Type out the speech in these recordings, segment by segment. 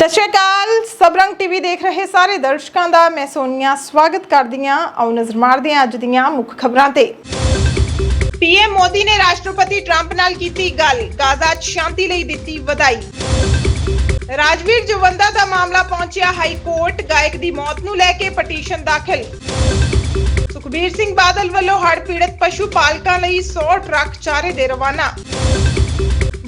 ਸਤਿ ਸ਼੍ਰੀ ਅਕਾਲ। ਸਬਰੰਗ ਟੀਵੀ ਦੇਖ ਰਹੇ ਸਾਰੇ ਦਰਸ਼ਕਾਂ ਦਾ ਮੈਂ ਸੋਨੀਆ ਸਵਾਗਤ ਕਰਦੀ ਹਾਂ। ਆਓ ਨਜ਼ਰ ਮਾਰਦੇ ਹਾਂ ਅੱਜ ਦੀਆਂ ਮੁੱਖ ਖਬਰਾਂ ਤੇ। ਪੀਐਮ ਮੋਦੀ ਨੇ ਰਾਸ਼ਟਰਪਤੀ ਟਰੰਪ ਨਾਲ ਕੀਤੀ ਗੱਲ। ਗਾਜ਼ਾ 'ਚ ਸ਼ਾਂਤੀ ਲਈ ਦਿੱਤੀ ਵਧਾਈ। ਰਾਜਵੀਰ ਜਵੰਦਾ ਦਾ ਮਾਮਲਾ ਪਹੁੰਚਿਆ ਹਾਈ ਕੋਰਟ। ਗਾਇਕ ਦੀ ਮੌਤ ਨੂੰ ਲੈ ਕੇ ਪਟੀਸ਼ਨ ਦਾਖਲ। ਸੁਖਬੀਰ ਸਿੰਘ ਬਾਦਲ ਵੱਲੋਂ ਹੜ੍ਹ ਪੀੜਤ ਪਸ਼ੂ ਪਾਲਕਾਂ ਲਈ 100 ਟਰੱਕ ਚਾਰੇ ਦੇ ਰਵਾਨਾ।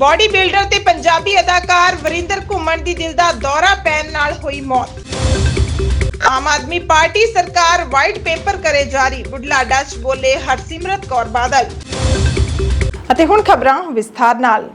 ਬਾਡੀ ਬਿਲਡਰ ਤੇ ਪੰਜਾਬੀ ਅਦਾਕਾਰ ਵਰਿੰਦਰ ਘੁੰਮਣ ਦੀ ਦਿਲ ਦਾ ਦੌਰਾ ਪੈਣ ਨਾਲ ਹੋਈ ਮੌਤ। ਆਮ ਆਦਮੀ ਪਾਰਟੀ ਸਰਕਾਰ ਵਾਈਟ ਪੇਪਰ ਕਰੇ ਜਾਰੀ ਬੁਢਲਾਡਾ 'ਚ ਬੋਲੇ ਹਰਸਿਮਰਤ ਕੌਰ ਬਾਦਲ। ਅਤੇ ਹੁਣ ਖਬਰਾਂ ਵਿਸਥਾਰ ਨਾਲ।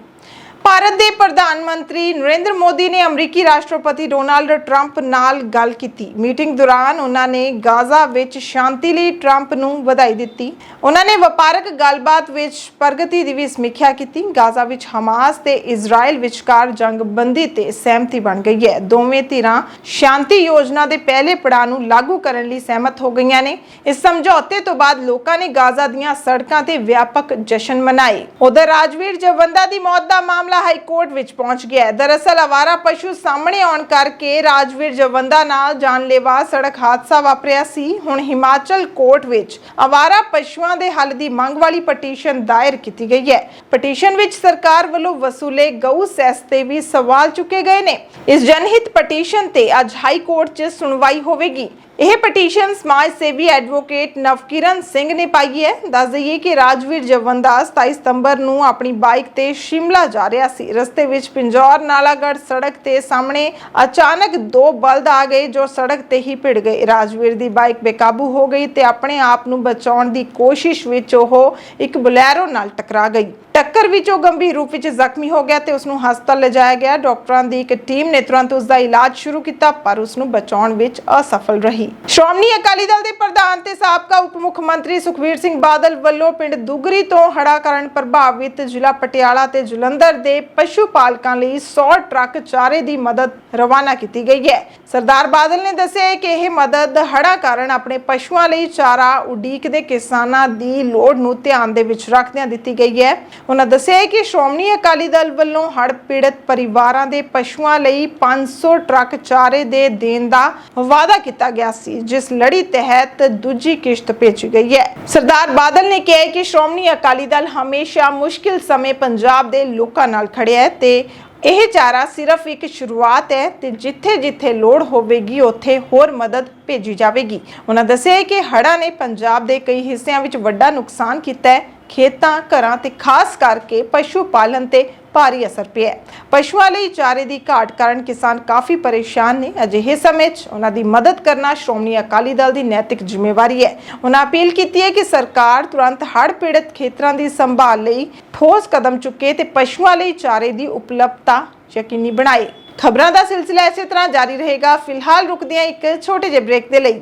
ਭਾਰਤ ਦੇ ਪ੍ਰਧਾਨ ਮੰਤਰੀ ਨਰਿੰਦਰ ਮੋਦੀ ਨੇ ਅਮਰੀਕੀ ਰਾਸ਼ਟਰਪਤੀ ਡੋਨਾਲਡ ਟਰੰਪ ਨਾਲ ਗੱਲ ਕੀਤੀ। ਮੀਟਿੰਗ ਦੌਰਾਨ ਉਹਨਾਂ ਨੇ ਗਾਜ਼ਾ ਵਿੱਚ ਸ਼ਾਂਤੀ ਲਈ ਟਰੰਪ ਨੂੰ ਵਧਾਈ ਦਿੱਤੀ। ਉਹਨਾਂ ਨੇ ਵਪਾਰਕ ਗੱਲਬਾਤ ਵਿੱਚ ਪ੍ਰਗਤੀ ਦੀ ਵੀ ਸਮੀਖਿਆ ਕੀਤੀ। ਗਾਜ਼ਾ ਵਿੱਚ ਹਮਾਸ ਤੇ ਇਜ਼ਰਾਈਲ ਵਿਚਕਾਰ ਜੰਗਬੰਦੀ ਤੇ ਸਹਿਮਤੀ ਬਣ ਗਈ ਹੈ। ਦੋਵੇਂ ਧਿਰਾਂ ਸ਼ਾਂਤੀ ਯੋਜਨਾ ਦੇ ਪਹਿਲੇ ਪੜਾਅ ਨੂੰ ਲਾਗੂ ਕਰਨ ਲਈ ਸਹਿਮਤ ਹੋ ਗਈਆਂ ਨੇ। ਇਸ ਸਮਝੌਤੇ ਤੋਂ ਬਾਅਦ ਲੋਕਾਂ ਨੇ ਗਾਜ਼ਾ ਦੀਆਂ ਸੜਕਾਂ ਤੇ ਵਿਆਪਕ ਜਸ਼ਨ ਮਨਾਏ। ਉਧਰ ਰਾਜਵੀਰ ਜਵੰਦਾ ਦੀ ਮੌਤ ਦਾ ਮਾਮਲਾ ਹਾਈ ਕੋਰਟ ਵਿੱਚ ਪਹੁੰਚ ਗਿਆ ਹੈ। ਦਰਅਸਲ ਆਵਾਰਾ ਪਸ਼ੂ ਸਾਹਮਣੇ ਆਉਣ ਕਰਕੇ ਰਾਜਵੀਰ ਜਵੰਦਾ ਨਾਲ ਜਾਨਲੇਵਾ ਸੜਕ ਹਾਦਸਾ ਵਾਪਰਿਆ ਸੀ। ਹੁਣ ਹਿਮਾਚਲ ਕੋਰਟ ਵਿੱਚ ਆਵਾਰਾ ਪਸ਼ੂਆਂ ਦੇ ਹੱਲ ਦੀ ਮੰਗ ਵਾਲੀ ਪਟੀਸ਼ਨ ਦਾਇਰ ਕੀਤੀ ਗਈ ਹੈ। ਪਟੀਸ਼ਨ ਵਿੱਚ ਸਰਕਾਰ ਵੱਲੋਂ ਵਸੂਲੇ ਗਊ ਸੈਸ ਤੇ ਵੀ ਸਵਾਲ ਚੁੱਕੇ ਗਏ ਨੇ। ਇਸ ਜਨਹਿਤ ਪਟੀਸ਼ਨ ਤੇ ਅੱਜ ਹਾਈ ਕੋਰਟ 'ਚ ਸੁਣਵਾਈ ਹੋਵੇਗੀ। ਇਹ ਪਟੀਸ਼ਨ ਸਮਾਜ ਸੇਵੀ ਐਡਵੋਕੇਟ ਨਵਕਿਰਨ ਸਿੰਘ ਨੇ ਪਾਈ ਹੈ। ਦੱਸ ਦਈਏ ਕਿ ਰਾਜਵੀਰ ਜਵੰਦਾ 27 ਸਤੰਬਰ ਨੂੰ ਆਪਣੀ ਬਾਈਕ ਤੇ ਸ਼ਿਮਲਾ ਜਾ ਰਿਹਾ ਸੀ। ਰਸਤੇ ਵਿੱਚ ਪਿੰਜੌਰ ਨਾਲਾਗੜ੍ਹ ਸੜਕ ਤੇ ਸਾਹਮਣੇ ਅਚਾਨਕ ਦੋ ਬਲਦ ਆ ਗਏ ਜੋ ਸੜਕ ਤੇ ਹੀ ਭਿੜ ਗਏ। ਰਾਜਵੀਰ ਦੀ ਬਾਈਕ ਬੇਕਾਬੂ ਹੋ ਗਈ ਤੇ ਆਪਣੇ ਆਪ ਨੂੰ ਬਚਾਉਣ ਦੀ ਕੋਸ਼ਿਸ਼ ਵਿੱਚ ਉਹ ਇੱਕ ਬੁਲੈਰੋ ਨਾਲ ਟਕਰਾ ਗਈ। ਟੱਕਰ ਵਿੱਚ ਉਹ ਗੰਭੀਰ ਰੂਪ ਵਿੱਚ ਜ਼ਖਮੀ ਹੋ ਗਿਆ ਤੇ ਉਸ ਨੂੰ ਹਸਪਤਾਲ ਲਿਜਾਇਆ ਗਿਆ। ਡਾਕਟਰਾਂ ਦੀ ਇੱਕ ਟੀਮ ਨੇ ਤੁਰੰਤ ਉਸ ਦਾ ਇਲਾਜ ਸ਼ੁਰੂ ਕੀਤਾ, ਪਰ ਉਸ ਨੂੰ ਬਚਾਉਣ ਵਿੱਚ ਅਸਫਲ ਰਹੀ। ਸ਼੍ਰੋਮਣੀ ਅਕਾਲੀ ਦਲ ਦੇ ਪ੍ਰਧਾਨ ਤੇ ਸਾਬਕਾ ਉਪ ਮੁੱਖ ਮੰਤਰੀ ਸੁਖਬੀਰ ਸਿੰਘ ਬਾਦਲ ਵੱਲੋਂ ਪਿੰਡ ਦੁਗਰੀ ਤੋਂ ਹੜ੍ਹਾਂ ਕਾਰਨ ਪ੍ਰਭਾਵਿਤ ਜ਼ਿਲ੍ਹਾ ਪਟਿਆਲਾ ਤੇ ਜਲੰਧਰ ਦੇ ਪਸ਼ੂ ਪਾਲਕਾਂ ਲਈ 100 ਟਰੱਕ ਚਾਰੇ ਦੀ ਮਦਦ ਰਵਾਨਾ ਕੀਤੀ ਗਈ ਹੈ। ਸਰਦਾਰ ਬਾਦਲ ਨੇ ਦੱਸਿਆ ਕਿ ਇਹ ਮਦਦ ਹੜਾ ਕਾਰਨ ਆਪਣੇ ਪਸ਼ੂਆਂ ਲਈ ਚਾਰਾ, ਉਡੀਕ ਦੇ ਕਿਸਾਨਾਂ ਦੀ ਲੋੜ ਨੂੰ ਧਿਆਨ ਦੇ ਵਿੱਚ ਰੱਖਦਿਆਂ ਦਿੱਤੀ ਗਈ ਹੈ। ਉਹਨਾਂ ਦੱਸਿਆ ਹੈ ਕਿ ਸ਼੍ਰੋਮਣੀ ਅਕਾਲੀ ਦਲ ਵੱਲੋਂ ਹੜ੍ਹ ਪੀੜਤ ਪਰਿਵਾਰਾਂ ਦੇ ਪਸ਼ੂਆਂ ਲਈ 500 ਟਰੱਕ ਚਾਰੇ ਦੇ ਦੇਣ ਦਾ ਵਾਅਦਾ ਕੀਤਾ ਗਿਆ ਸੀ, ਜਿਸ ਲੜੀ ਤਹਿਤ ਦੂਜੀ ਕਿਸ਼ਤ ਭੇਜੀ ਗਈ ਹੈ। ਸਰਦਾਰ ਬਾਦਲ ਨੇ ਕਿਹਾ ਕਿ ਸ਼੍ਰੋਮਣੀ ਅਕਾਲੀ ਦਲ ਹਮੇਸ਼ਾ ਮੁਸ਼ਕਿਲ ਸਮੇਂ ਪੰਜਾਬ ਦੇ ਲੋਕਾਂ ਨਾਲ ਖੜਿਆ ਹੈ ਤੇ ਇਹ ਚਾਰਾ ਸਿਰਫ ਇੱਕ ਸ਼ੁਰੂਆਤ ਹੈ ਤੇ ਜਿੱਥੇ-ਜਿੱਥੇ ਲੋੜ ਹੋਵੇਗੀ, ਉੱਥੇ ਹੋਰ ਮਦਦ ਭੇਜੀ ਜਾਵੇਗੀ। ਉਹਨਾਂ ਦੱਸਿਆ ਹੈ ਕਿ ਹੜ੍ਹਾਂ ਨੇ ਪੰਜਾਬ ਦੇ ਕਈ ਹਿੱਸਿਆਂ ਵਿੱਚ ਵੱਡਾ ਨੁਕਸਾਨ ਕੀਤਾ ਹੈ। ਖੇਤਾਂ, ਘਰਾਂ ਤੇ ਖਾਸ ਕਰਕੇ ਪਸ਼ੂ ਪਾਲਣ ਤੇ ਭਾਰੀ ਅਸਰ ਪਿਆ ਹੈ। ਪਸ਼ੂਆਂ ਲਈ ਚਾਰੇ ਦੀ ਘਾਟ ਕਾਰਨ ਕਿਸਾਨ ਕਾਫੀ ਪਰੇਸ਼ਾਨ ਨੇ। ਅਜਿਹੇ ਸਮੇਂ 'ਚ ਉਹਨਾਂ ਦੀ ਮਦਦ ਕਰਨਾ ਸ਼੍ਰੋਮਣੀ ਅਕਾਲੀ ਦਲ ਦੀ ਨੈਤਿਕ ਜ਼ਿੰਮੇਵਾਰੀ ਹੈ। ਉਹਨਾਂ ਅਪੀਲ ਕੀਤੀ ਹੈ ਕਿ ਸਰਕਾਰ ਤੁਰੰਤ ਹੜ੍ਹ ਪੀੜਤ ਖੇਤਰਾਂ ਦੀ ਸੰਭਾਲ ਲਈ ਠੋਸ ਕਦਮ ਚੁੱਕੇ ਤੇ ਪਸ਼ੂਆਂ ਲਈ ਚਾਰੇ ਦੀ ਉਪਲਬਧਤਾ ਯਕੀਨੀ ਬਣਾਏ। ਖਬਰਾਂ ਦਾ ਸਿਲਸਿਲਾ ਇਸੇ ਤਰ੍ਹਾਂ ਜਾਰੀ ਰਹੇਗਾ। ਫਿਲਹਾਲ ਰੁਕਦੇ ਹਾਂ ਇੱਕ ਛੋਟੇ ਜਿਹੇ ਬ੍ਰੇਕ ਦੇ ਲਈ।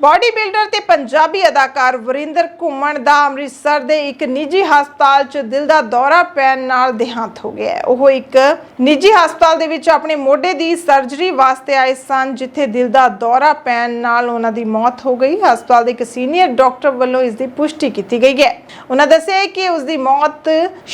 ਬਾਡੀ ਬਿਲਡਰ ਤੇ ਪੰਜਾਬੀ ਅਦਾਕਾਰ ਵਰਿੰਦਰ ਘੁੰਮਣ ਦਾ ਅੰਮ੍ਰਿਤਸਰ ਦੇ ਇੱਕ ਨਿੱਜੀ ਹਸਪਤਾਲ 'ਚ ਦਿਲ ਦਾ ਦੌਰਾ ਪੈਣ ਨਾਲ ਦੇਹਾਂਤ ਹੋ ਗਿਆ ਉਹ ਇੱਕ ਨਿੱਜੀ ਹਸਪਤਾਲ ਦੇ ਵਿੱਚ ਆਪਣੇ ਮੋਢੇ ਦੀ ਸਰਜਰੀ ਵਾਸਤੇ ਆਏ ਸਨ, ਜਿੱਥੇ ਦਿਲ ਦਾ ਦੌਰਾ ਪੈਣ ਨਾਲ ਉਹਨਾਂ ਦੀ ਮੌਤ ਹੋ ਗਈ। ਹਸਪਤਾਲ ਦੇ ਇੱਕ ਸੀਨੀਅਰ ਡਾਕਟਰ ਵੱਲੋਂ ਇਸ ਦੀ ਪੁਸ਼ਟੀ ਕੀਤੀ ਗਈ ਹੈ। ਉਹਨਾਂ ਦੱਸਿਆ ਕਿ ਉਸ ਦੀ ਮੌਤ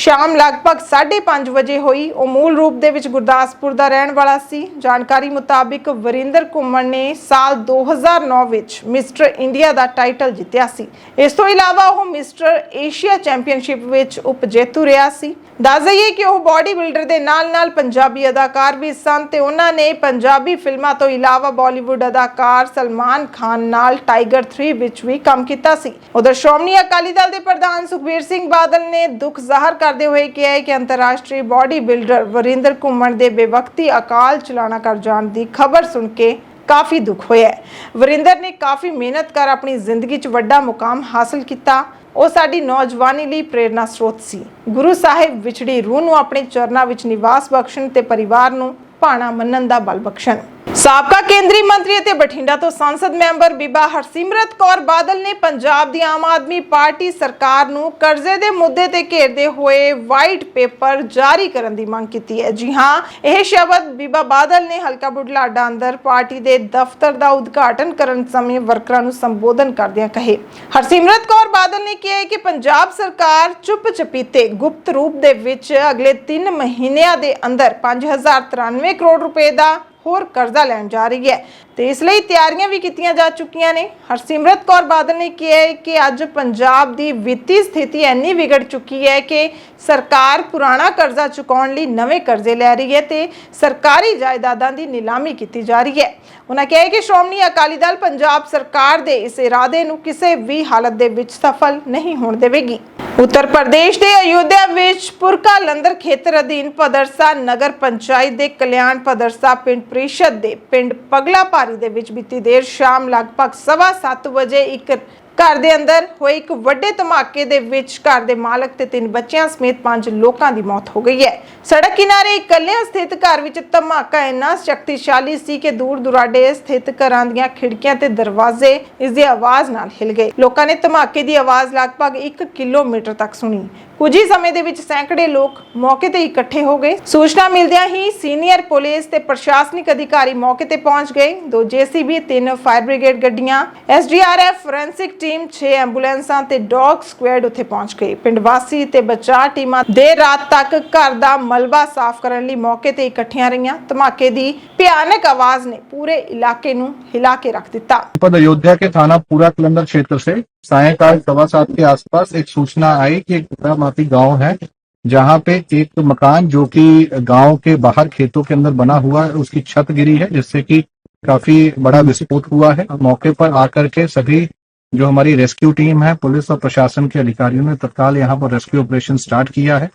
ਸ਼ਾਮ ਲਗਭਗ 5:30 ਵਜੇ ਹੋਈ। ਉਹ ਮੂਲ ਰੂਪ ਦੇ ਵਿੱਚ ਗੁਰਦਾਸਪੁਰ ਦਾ ਰਹਿਣ ਵਾਲਾ ਸੀ। ਜਾਣਕਾਰੀ ਮੁਤਾਬਿਕ ਵਰਿੰਦਰ ਘੁੰਮਣ ਨੇ ਸਾਲ 2009 ਵਿੱਚ ਮਿਸਟਰ ਇੰਡੀਆ ਦਾ ਟਾਈਟਲ ਜਿੱਤਿਆ ਸੀ। ਇਸ ਤੋਂ ਇਲਾਵਾ ਉਹ ਮਿਸਟਰ ਏਸ਼ੀਆ ਚੈਂਪੀਅਨਸ਼ਿਪ ਵਿੱਚ ਉਪ ਜੇਤੂ ਰਿਹਾ ਸੀ। ਦੱਸ ਦਈਏ ਕਿ ਉਹ ਬਾਡੀ ਬਿਲਡਰ ਦੇ ਨਾਲ-ਨਾਲ ਪੰਜਾਬੀ ਅਦਾਕਾਰ ਵੀ ਸਨ ਤੇ ਉਹਨਾਂ ਨੇ ਪੰਜਾਬੀ ਫਿਲਮਾਂ ਤੋਂ ਇਲਾਵਾ ਬਾਲੀਵੁੱਡ ਅਦਾਕਾਰ ਸਲਮਾਨ ਖਾਨ ਨਾਲ ਟਾਈਗਰ 3 ਵਿੱਚ ਵੀ ਕੰਮ ਕੀਤਾ ਸੀ। ਉਧਰ ਸ਼੍ਰੋਮਣੀ ਅਕਾਲੀ ਦਲ ਦੇ ਪ੍ਰਧਾਨ ਸੁਖਬੀਰ ਸਿੰਘ ਬਾਦਲ ਨੇ ਦੁੱਖ ਜ਼ਾਹਰ ਕਰਦੇ ਹੋਏ ਕਿਹਾ ਹੈ ਕਿ ਅੰਤਰਰਾਸ਼ਟਰੀ ਬਾਡੀ ਬਿਲਡਰ ਵਰਿੰਦਰ ਘੁੰਮਣ ਦੇ ਬੇਵਕਤੀ ਅਕਾਲ ਚਲਾਣਾ ਕਰ ਜਾਣ ਦੀ ਖਬਰ ਸੁਣ ਕੇ ਕਾਫੀ ਦੁੱਖ ਹੋਇਆ ਵਰਿੰਦਰ ਨੇ ਕਾਫੀ ਮਿਹਨਤ ਕਰ ਆਪਣੀ ਜ਼ਿੰਦਗੀ 'ਚ ਵੱਡਾ ਮੁਕਾਮ ਹਾਸਲ ਕੀਤਾ। ਉਹ ਸਾਡੀ ਨੌਜਵਾਨੀ ਲਈ ਪ੍ਰੇਰਨਾ ਸਰੋਤ ਸੀ। ਗੁਰੂ ਸਾਹਿਬ ਵਿਛੜੀ ਰੂਹ ਨੂੰ ਆਪਣੇ ਚਰਨਾਂ ਵਿੱਚ ਨਿਵਾਸ ਬਖਸ਼ਣ ਤੇ ਪਰਿਵਾਰ ਨੂੰ ਭਾਣਾ ਮੰਨਣ ਦਾ ਬਲ ਬਖਸ਼ਣ। ਸਾਬਕਾ ਕੇਂਦਰੀ ਮੰਤਰੀ ਅਤੇ ਬਠਿੰਡਾ ਤੋਂ ਸੰਸਦ ਮੈਂਬਰ ਬੀਬਾ ਹਰਸਿਮਰਤ ਕੌਰ ਬਾਦਲ ਨੇ ਪੰਜਾਬ ਦੀ ਆਮ ਆਦਮੀ ਪਾਰਟੀ ਸਰਕਾਰ ਨੂੰ ਕਰਜ਼ੇ ਦੇ ਮੁੱਦੇ ਤੇ ਘੇਰਦੇ ਹੋਏ ਵਾਈਟ ਪੇਪਰ ਜਾਰੀ ਕਰਨ ਦੀ ਮੰਗ ਕੀਤੀ ਹੈ। ਜੀ ਹਾਂ, ਇਹ ਸ਼ਬਦ ਬੀਬਾ ਬਾਦਲ ਨੇ ਹਲਕਾ ਬੁਢਲਾਡਾ ਅੰਦਰ ਪਾਰਟੀ ਦੇ ਦਫ਼ਤਰ ਦਾ ਉਦਘਾਟਨ ਕਰਨ ਸਮੇਂ ਵਰਕਰਾਂ ਨੂੰ ਸੰਬੋਧਨ ਕਰਦਿਆਂ ਕਹੇ। ਹਰਸਿਮਰਤ ਕੌਰ ਬਾਦਲ ਨੇ ਕਿਹਾ ਕਿ ਪੰਜਾਬ ਸਰਕਾਰ ਚੁੱਪ ਚਪੀਤੇ ਗੁਪਤ ਰੂਪ ਦੇ ਵਿੱਚ ਅਗਲੇ 3 ਮਹੀਨਿਆਂ ਦੇ ਅੰਦਰ 5093 ਕਰੋੜ ਰੁਪਏ ਦਾ ਹੋਰ ਕਰਜ਼ਾ ਲੈਣ ਜਾ ਰਹੀ ਹੈ। ਤੇ ਇਸ ਲਈ ਤਿਆਰੀਆਂ ਵੀ ਕੀਤੀਆਂ ਜਾ ਚੁੱਕੀਆਂ ਨੇ। ਹਰਸਿਮਰਤ ਕੌਰ ਬਾਦਲ ਨੇ ਕਿਹਾ ਹੈ ਕਿ ਅੱਜ ਪੰਜਾਬ ਦੀ ਵਿੱਤੀ ਸਥਿਤੀ ਇੰਨੀ ਵਿਗੜ ਚੁੱਕੀ ਹੈ ਕਿ ਸਰਕਾਰ ਪੁਰਾਣਾ ਕਰਜ਼ਾ ਚੁਕਾਉਣ ਲਈ ਨਵੇਂ ਕਰਜ਼ੇ ਲੈ ਰਹੀ ਹੈ ਤੇ ਸਰਕਾਰੀ ਜਾਇਦਾਦਾਂ ਦੀ ਨਿਲਾਮੀ ਕੀਤੀ ਜਾ ਰਹੀ ਹੈ। ਉਹਨਾਂ ਕਿਹਾ ਕਿ ਸ਼੍ਰੋਮਣੀ ਅਕਾਲੀ ਦਲ ਪੰਜਾਬ ਸਰਕਾਰ ਦੇ ਇਸ ਇਰਾਦੇ ਨੂੰ ਕਿਸੇ ਵੀ ਹਾਲਤ ਦੇ ਵਿੱਚ ਸਫਲ ਨਹੀਂ ਹੋਣ ਦੇਵੇਗੀ। ਉੱਤਰ ਪ੍ਰਦੇਸ਼ ਦੇ ਅਯੁੱਧਿਆ ਵਿੱਚ ਪੁਰਕਾ ਲੰਦਰ ਖੇਤਰ ਅਧੀਨ ਪਦਰਸਾ ਨਗਰ ਪੰਚਾਇਤ ਦੇ ਕਲਿਆਣ ਪਦਰਸਾ ਪਿੰਡ ਪ੍ਰੀਸ਼ਦ ਦੇ ਪਿੰਡ ਪਗਲਾ ਭਾਰੀ ਦੇ ਵਿੱਚ ਬੀਤੀ ਦੇਰ ਸ਼ਾਮ ਲਗਭਗ 7:30 ਵਜੇ ਇੱਕ ਘਰ ਦੇ ਅੰਦਰ ਹੋਏ ਇੱਕ ਵੱਡੇ ਧਮਾਕੇ ਦੇ ਵਿੱਚ ਘਰ ਦੇ ਮਾਲਕ ਤੇ ਤਿੰਨ ਬੱਚਿਆਂ ਸਮੇਤ ਪੰਜ ਲੋਕਾਂ ਦੀ ਮੌਤ ਹੋ ਗਈ ਹੈ। ਸੜਕ ਕਿਨਾਰੇ ਇਕੱਲਿਆਂ ਸਥਿਤ ਘਰ ਵਿੱਚ ਧਮਾਕਾ ਇੰਨਾ ਸ਼ਕਤੀਸ਼ਾਲੀ ਸੀ ਕਿ ਦੂਰ ਦੁਰਾਡੇ ਸਥਿਤ ਘਰਾਂ ਦੀਆਂ ਖਿੜਕੀਆਂ ਤੇ ਦਰਵਾਜ਼ੇ ਇਸ ਦੀ ਆਵਾਜ਼ ਨਾਲ ਹਿਲ ਗਏ। ਲੋਕਾਂ ਨੇ ਧਮਾਕੇ ਦੀ ਆਵਾਜ਼ ਲਗਭਗ 1 ਕਿਲੋਮੀਟਰ ਤੱਕ ਸੁਣੀ। ਕੁਝ ਹੀ ਸਮੇਂ ਦੇ ਵਿੱਚ ਸੈਂਕੜੇ ਲੋਕ ਮੌਕੇ ਤੇ ਇਕੱਠੇ ਹੋ ਗਏ ਸੂਚਨਾ ਮਿਲਦਿਆਂ ਹੀ ਸੀਨੀਅਰ ਪੁਲਿਸ ਤੇ ਪ੍ਰਸ਼ਾਸਨਿਕ ਅਧਿਕਾਰੀ ਮੌਕੇ ਤੇ ਪਹੁੰਚ ਗਏ ਦੋ ਜੀਸੀਬੀ ਤਿੰਨ ਫਾਇਰ ਬ੍ਰਿਗੇਡ ਗੱਡੀਆਂ ਐਸਡੀਆਰਐਫ ਫੋਰੈਂਸਿਕ ਟੀਮ 6 ਐਂਬੂਲੈਂਸਾਂ ਤੇ ਡੌਗ ਸਕੁਐਡ ਉੱਥੇ ਪਹੁੰਚ ਗਏ ਪਿੰਡ ਵਾਸੀ ਤੇ ਬਚਾਅ ਟੀਮਾਂ ਦੇਰ ਰਾਤ ਤੱਕ ਘਰ ਦਾ ਮਲਬਾ ਸਾਫ਼ ਕਰਨ ਲਈ ਮੌਕੇ ਤੇ ਇਕੱਠੀਆਂ ਰਹੀਆਂ ਧਮਾਕੇ ਦੀ ਭਿਆਨਕ ਆਵਾਜ਼ ਨੇ ਪੂਰੇ ਇਲਾਕੇ ਨੂੰ ਹਿਲਾ ਕੇ ਰੱਖ ਦਿੱਤਾ जनपद अयोध्या के थाना पूरा कलंदर क्षेत्र से सायकाल सवा सात के आसपास एक सूचना आई कि एक माफ़ी गाँव है जहाँ पे एक मकान जो कि गाँव के बाहर खेतों के अंदर बना हुआ है उसकी छत गिरी है जिससे कि काफ़ी बड़ा विस्फोट हुआ है। मौके पर आकर के सभी जो हमारी रेस्क्यू टीम है पुलिस और प्रशासन के अधिकारियों ने तत्काल यहाँ पर रेस्क्यू ऑपरेशन स्टार्ट किया है।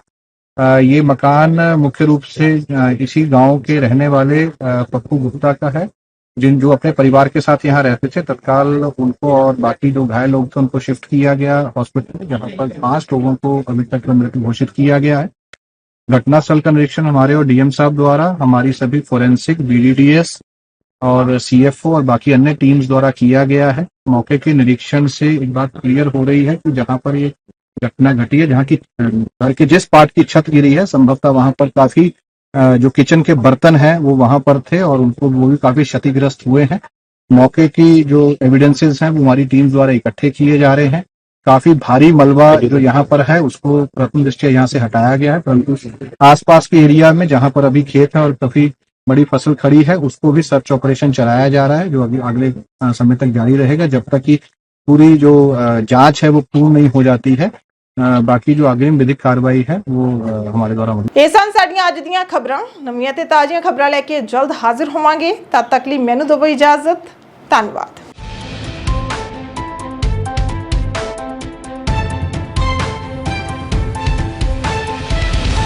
अ, ये मकान मुख्य रूप से इसी गाँव के रहने वाले पप्पू गुप्ता का है। जिन जो अपने परिवार के साथ यहाँ रहते थे, तत्काल उनको और बाकी जो घायल लोग थे, उनको शिफ्ट किया गया हॉस्पिटल में, जहाँ पर पाँच लोगों को अभी तक मृत घोषित किया गया है। घटना स्थल का निरीक्षण हमारे और डीएम साहब द्वारा, हमारी सभी फोरेंसिक बीडीडीएस और सीएफओ और बाकी अन्य टीम्स द्वारा किया गया है। मौके के निरीक्षण से एक बात क्लियर हो रही है कि जहाँ पर ये घटना घटी है, जहाँ की, घर के जिस पार्ट की छत गिरी है, संभवतः वहाँ पर काफ़ी जो किचन के बर्तन हैं, वो वहाँ पर थे और उनको वो भी काफ़ी क्षतिग्रस्त हुए हैं। मौके की जो एविडेंसेस हैं, वो हमारी टीम द्वारा इकट्ठे किए जा रहे हैं। काफ़ी भारी मलबा जो यहाँ पर है, उसको प्रथम दृष्टि यहाँ से हटाया गया है, परंतु आसपास के एरिया में जहाँ पर अभी खेत है और काफ़ी बड़ी फ़सल खड़ी है, उसको भी सर्च ऑपरेशन चलाया जा रहा है, जो अभी अगले समय तक जारी रहेगा, जब तक कि पूरी जो जाँच है, वो पूर्ण नहीं हो जाती है। ਬਾਕੀ ਜੋ ਅਗਲੀ ਵਿਧਿਕ ਕਾਰਵਾਈ ਹੈ, ਉਹ ਹਮਾਰੇ ਦੁਆਰਾ ਹੋਣੀ। ਇਹ ਸਨ ਸਾਡੀਆਂ ਅੱਜ ਦੀਆਂ ਖਬਰਾਂ। ਨਵੀਆਂ ਤੇ ਤਾਜ਼ੀਆਂ ਖਬਰਾਂ ਲੈ ਕੇ ਜਲਦ ਹਾਜ਼ਰ ਹੋਵਾਂਗੇ। ਤਦ ਤੱਕ ਲਈ ਮੈਨੂੰ ਦਿਓ ਇਜਾਜ਼ਤ। ਧੰਨਵਾਦ।